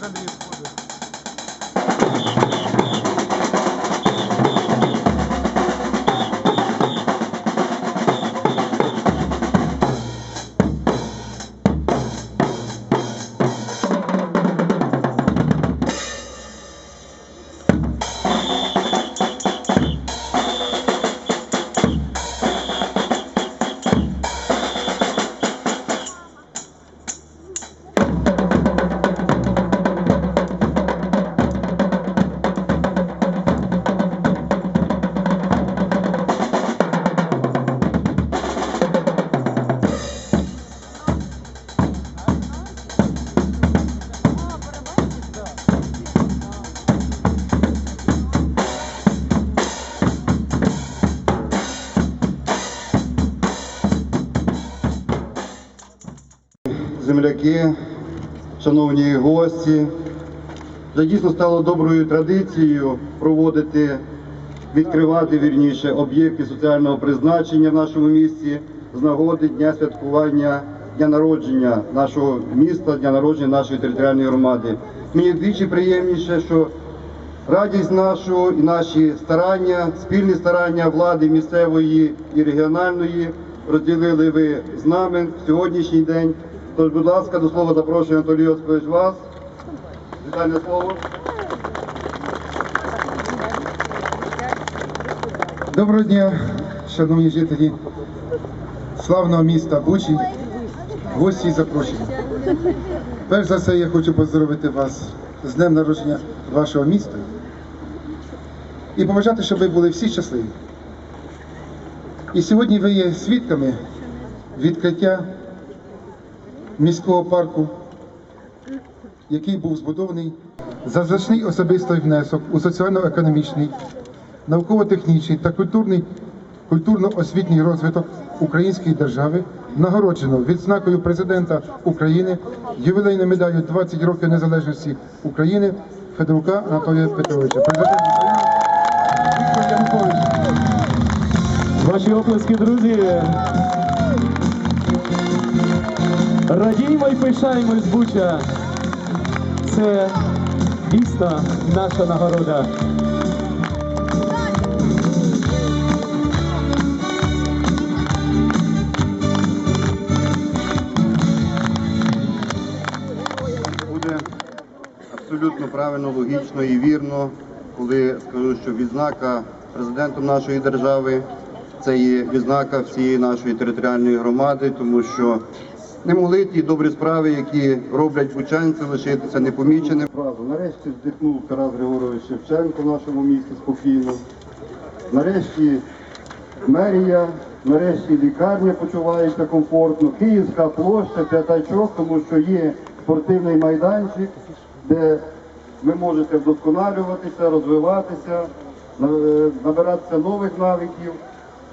Hasta mi esposa. Земляки, шановні гості. Вже дійсно стало доброю традицією проводити, відкривати вірніше об'єкти соціального призначення в нашому місті з нагоди дня святкування дня народження нашого міста, дня народження нашої територіальної громади. Мені вдвічі приємніше, що радість нашу і наші старання, спільні старання влади місцевої і регіональної розділили ви з нами в сьогоднішній день. Тож, будь ласка, до слова запрошую Анатолій Осипович вас. Вітальне слово. Доброго дня, шановні жителі славного міста Бучі, гості і запрошені. Перш за все, я хочу поздоровити вас з днем народження вашого міста і побажати, щоб ви були всі щасливі. І сьогодні ви є свідками відкриття міського парку, який був збудований за значний особистий внесок у соціально-економічний науково-технічний та культурний культурно-освітній розвиток української держави нагороджено відзнакою президента України ювілейною медаллю 20 років незалежності України Федорука Анатолія Петровича. Президент України Віктор Янукович. Ваші оплески, друзі. Радіємо і пишаємось, Буча. Це дійсно наша нагорода. Буде абсолютно правильно, логічно і вірно, коли скажу, що відзнака президентом нашої держави це є відзнака всієї нашої територіальної громади, тому що не могли ті добрі справи, які роблять бучанці, лишитися непоміченим. Нарешті здихнув Тарас Григорович Шевченко в нашому місті спокійно. Нарешті мерія, нарешті лікарня почувається комфортно. Київська площа, п'ятачок, тому що є спортивний майданчик, де ви можете вдосконалюватися, розвиватися, набиратися нових навиків.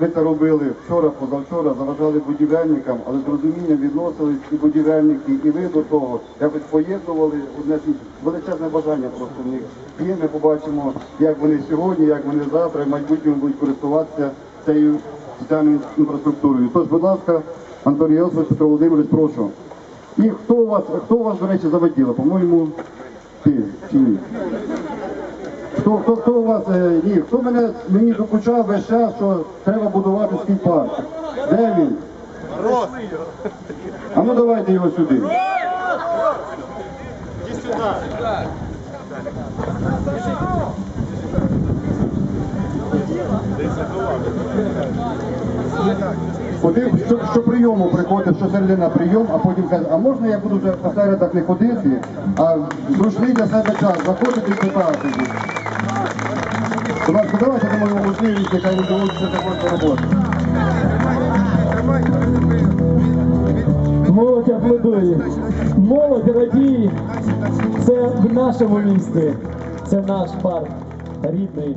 Ви це робили вчора, позавчора, заважали будівельникам, але з розумінням відносились і будівельники, і ви до того якось поєднували одне величезне бажання просто в них є. Ми побачимо, як вони сьогодні, як вони завтра, в майбутньому будуть користуватися цією соціальною інфраструктурою. Тож, будь ласка, Антоній Йосифович, Петро Володимирович, прошу. І хто у вас, хто у вас, до речі, заводіла? По-моєму, ти чи ні? Хто, хто, хто у вас, е, ні, хто мене, мені докучав весь час, що треба будувати свій парк? Де він? А ну давайте його сюди. Один, що, що прийому приходить, що середи на прийом, а потім каже, а можна я буду вже середах не ходити, а зручний для себе час, заходити і питати. Ласка, давайте дамо можливість, яка не доводиться такої роботи. Молодь аплодує. Молодь радіє. Це в нашому місті. Це наш парк рідний.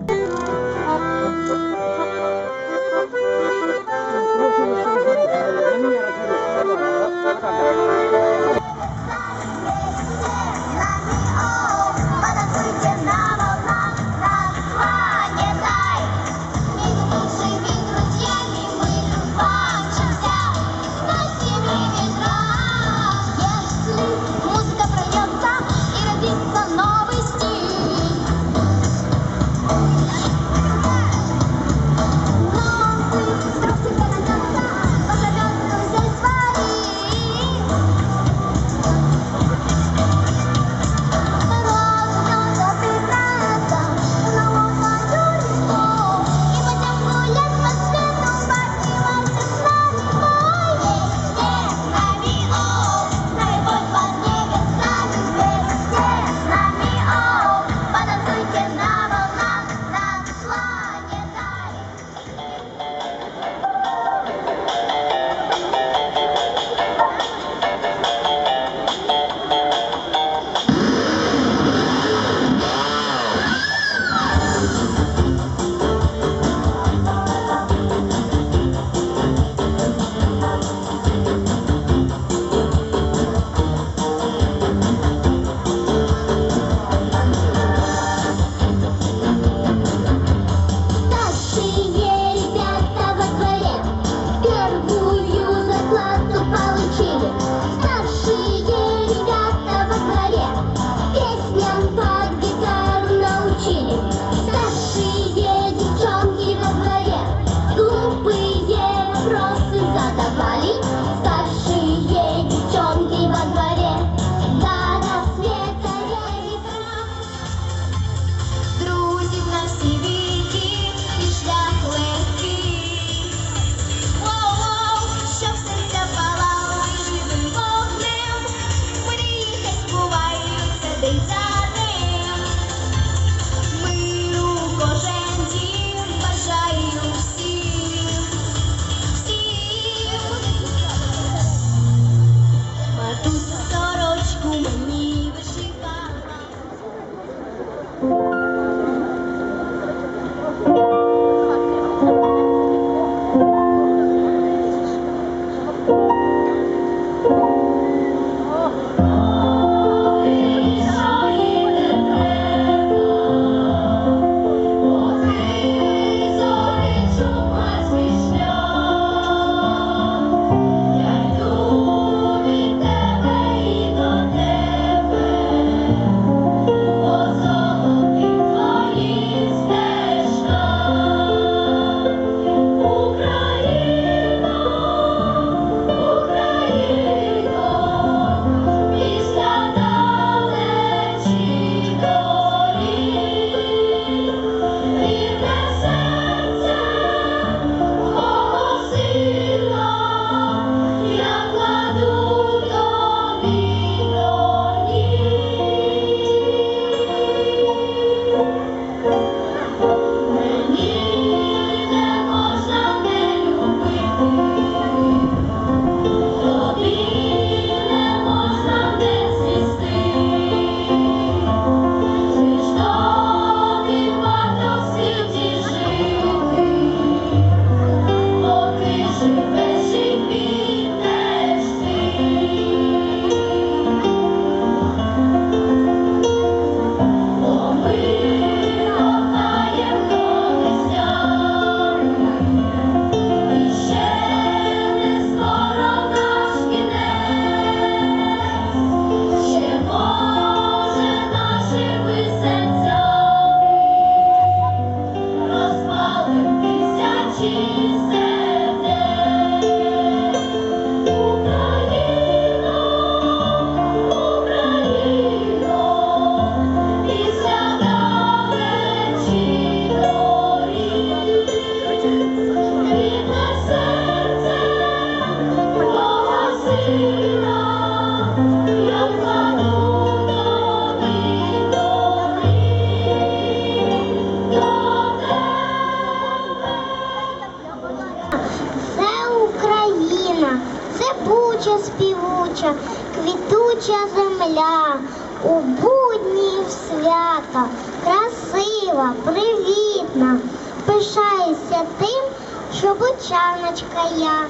Я.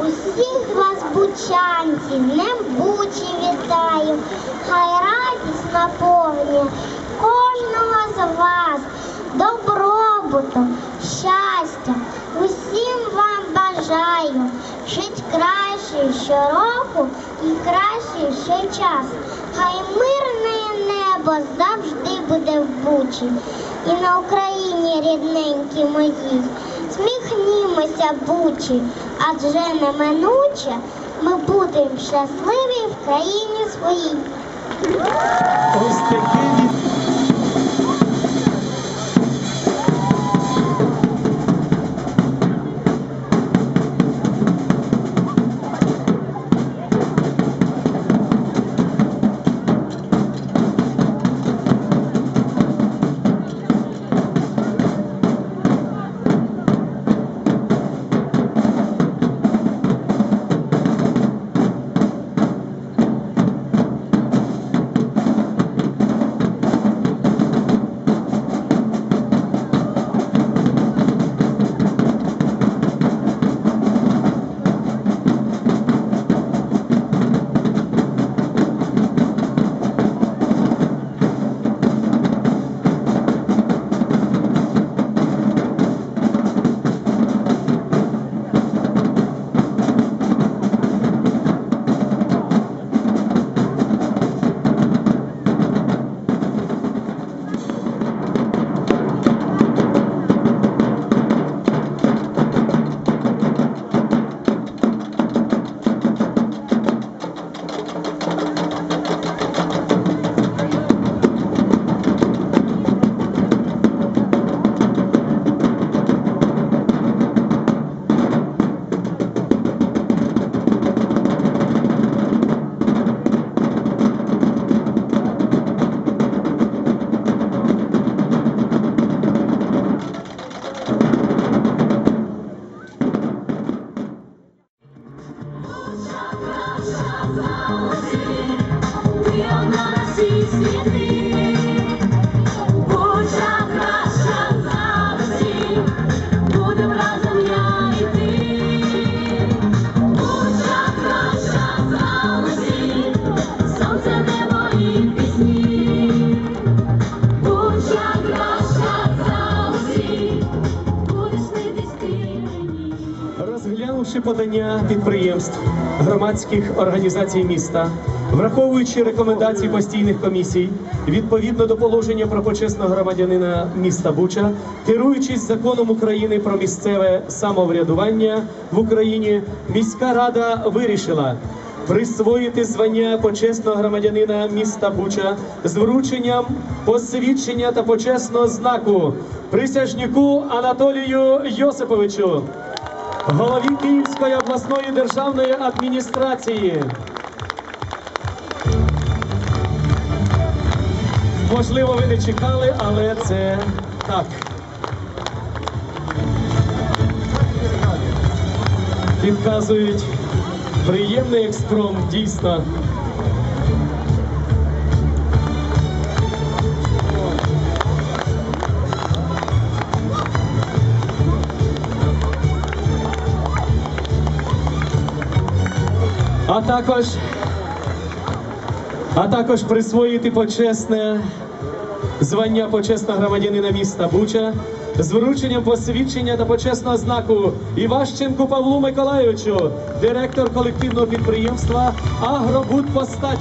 Усіх вас, бучанці, днем бучі вітаю. Хай радість наповнює кожного з вас добробуту, щастя. Усім вам бажаю жить краще щороку і краще щочас. Хай мирне небо завжди буде в бучі. І на Україні рідненькі мої. Сміхнімося бучі, адже неминуче ми будемо щасливі в країні своїй. Ось такі подання підприємств, громадських організацій міста, враховуючи рекомендації постійних комісій, відповідно до положення про почесного громадянина міста Буча, керуючись законом України про місцеве самоврядування в Україні, міська рада вирішила. Присвоїти звання почесного громадянина міста Буча з врученням посвідчення та почесного знаку присяжніку Анатолію Йосиповичу голові Київської обласної державної адміністрації. Можливо, ви не чекали, але це так. Підказують приємний експромт, дійсно. Також, а також присвоїти почесне звання почесного громадянина міста Буча з врученням посвідчення та почесного знаку Іващенку Павлу Миколайовичу, директор колективного підприємства Агробудпостач.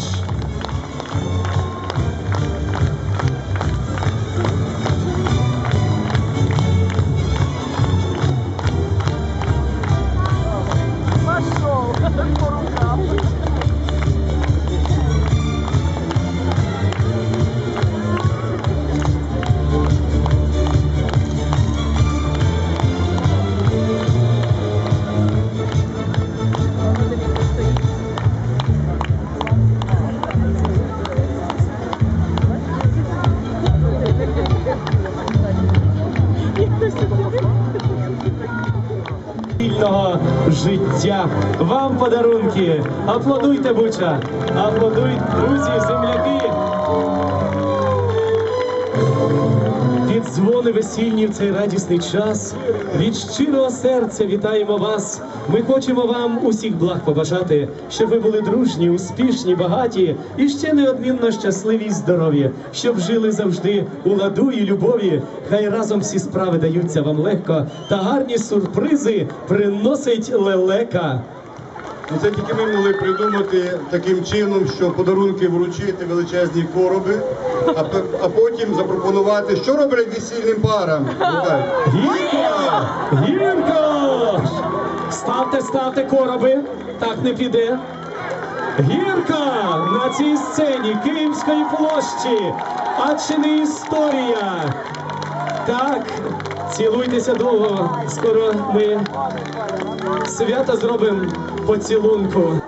Вам подарунки. Аплодуйте, Буча. Аплодуйте, друзі, земляки. Під дзвони весільні в цей радісний час. Від щирого серця вітаємо вас. Ми хочемо вам усіх благ побажати, щоб ви були дружні, успішні, багаті і ще неодмінно щасливі й здорові, щоб жили завжди у ладу і любові. Хай разом всі справи даються вам легко, та гарні сюрпризи приносить лелека. Ну, Це тільки ми могли придумати таким чином, що подарунки вручити величезні короби, а, а потім запропонувати, що роблять весільним парам. Вітаю. Гірко! Гірко! Ставте, ставте короби, так не піде. Гірка на цій сцені Київської площі. А чи не історія? Так, цілуйтеся довго. Скоро ми свято зробимо поцілунку.